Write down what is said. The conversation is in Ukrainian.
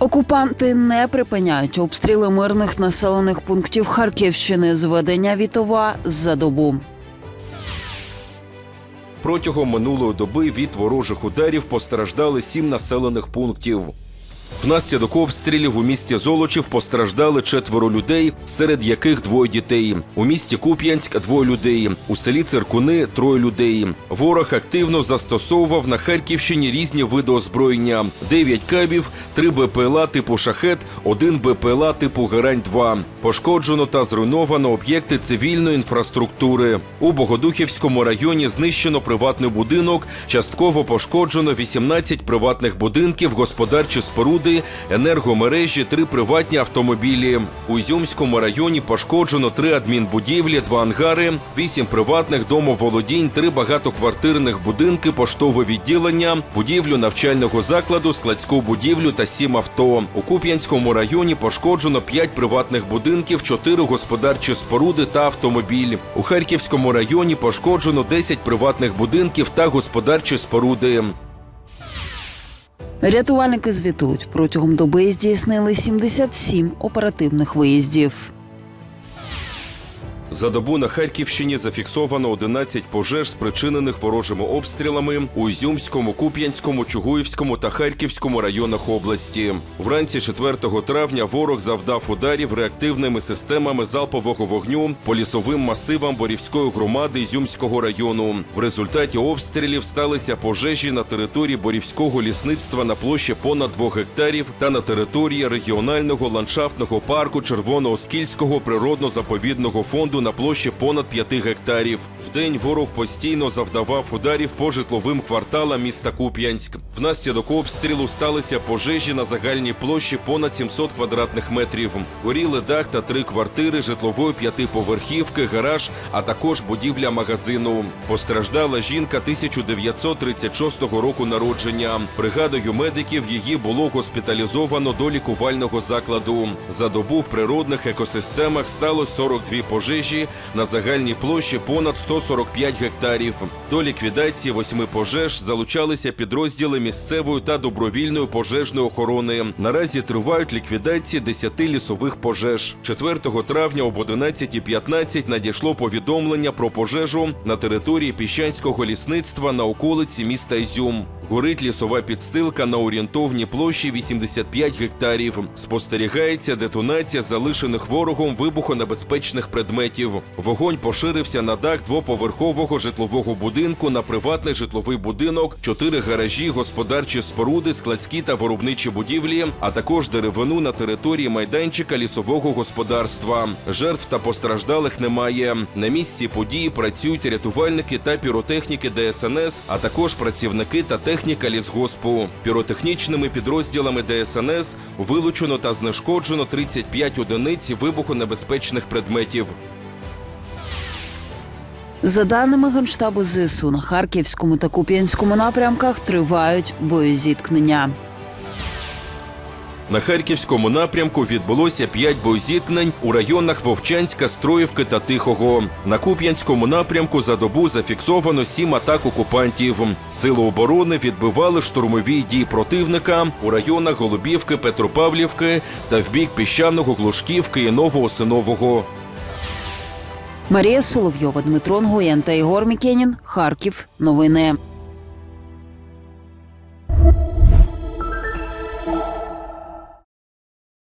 Окупанти не припиняють обстріли мирних населених пунктів Харківщини. Зведення Вітова за добу. Протягом минулої доби від ворожих ударів постраждали сім населених пунктів. Внаслідок обстрілів у місті Золочів постраждали четверо людей, серед яких двоє дітей. У місті Куп'янськ двоє людей. У селі Циркуни троє людей. Ворог активно застосовував на Харківщині різні види озброєння: 9 кабів, 3 БПЛА типу шахет, 1 БПЛА типу Герань-2. Пошкоджено та зруйновано об'єкти цивільної інфраструктури. У Богодухівському районі знищено приватний будинок, частково пошкоджено 18 приватних будинків, господарчі споруди, енергомережі, три приватні автомобілі. У Ізюмському районі пошкоджено три адмінбудівлі, два ангари, вісім приватних домоволодінь, три багатоквартирних будинки, поштове відділення, будівлю навчального закладу, складську будівлю та сім авто. У Куп'янському районі пошкоджено п'ять приватних будинків, чотири господарчі споруди та автомобіль. У Харківському районі пошкоджено 10 приватних будинків та господарчі споруди. Рятувальники звітують протягом доби здійснили 77 оперативних виїздів. За добу на Харківщині зафіксовано 11 пожеж, спричинених ворожими обстрілами у Ізюмському, Куп'янському, Чугуївському та Харківському районах області. Вранці 4 травня ворог завдав ударів реактивними системами залпового вогню по лісовим масивам Борівської громади Ізюмського району. В результаті обстрілів сталися пожежі на території Борівського лісництва на площі понад 2 гектарів та на території регіонального ландшафтного парку Червоно-Оскільського природно-заповідного фонду на площі понад 5 гектарів. Вдень ворог постійно завдавав ударів по житловим кварталам міста Куп'янськ. Внаслідок обстрілу сталися пожежі на загальній площі понад 700 квадратних метрів. Горіли дах та три квартири житлової п'ятиповерхівки, гараж, а також будівля магазину. Постраждала жінка 1936 року народження. Бригадою медиків її було госпіталізовано до лікувального закладу. За добу в природних екосистемах сталося 42 пожежі на загальній площі понад 145 гектарів. До ліквідації восьми пожеж залучалися підрозділи місцевої та добровільної пожежної охорони. Наразі тривають ліквідації 10 лісових пожеж. 4 травня об 11.15 надійшло повідомлення про пожежу на території піщанського лісництва на околиці міста Ізюм. Горить лісова підстилка на орієнтовній площі 85 гектарів. Спостерігається детонація залишених ворогом вибухонебезпечних предметів. Вогонь поширився на дах двоповерхового житлового будинку на приватний житловий будинок, чотири гаражі, господарчі споруди, складські та виробничі будівлі, а також деревину на території майданчика лісового господарства. Жертв та постраждалих немає. На місці події працюють рятувальники та піротехніки ДСНС, а також працівники та техніка лісгоспу. Піротехнічними підрозділами ДСНС вилучено та знешкоджено 35 одиниць вибухонебезпечних предметів. За даними Генштабу ЗСУ, на Харківському та Куп'янському напрямках тривають боєзіткнення. На харківському напрямку відбулося п'ять боєзіткнень у районах Вовчанська, Строївки та Тихого. На Куп'янському напрямку за добу зафіксовано сім атак окупантів. Сили оборони відбивали штурмові дії противника у районах Голубівки, Петропавлівки та в бік піщаного Глушківки і Новоосинового. Марія Соловйова, Дмитро Нгоєн та Ігор Мікенін. Харків. Новини.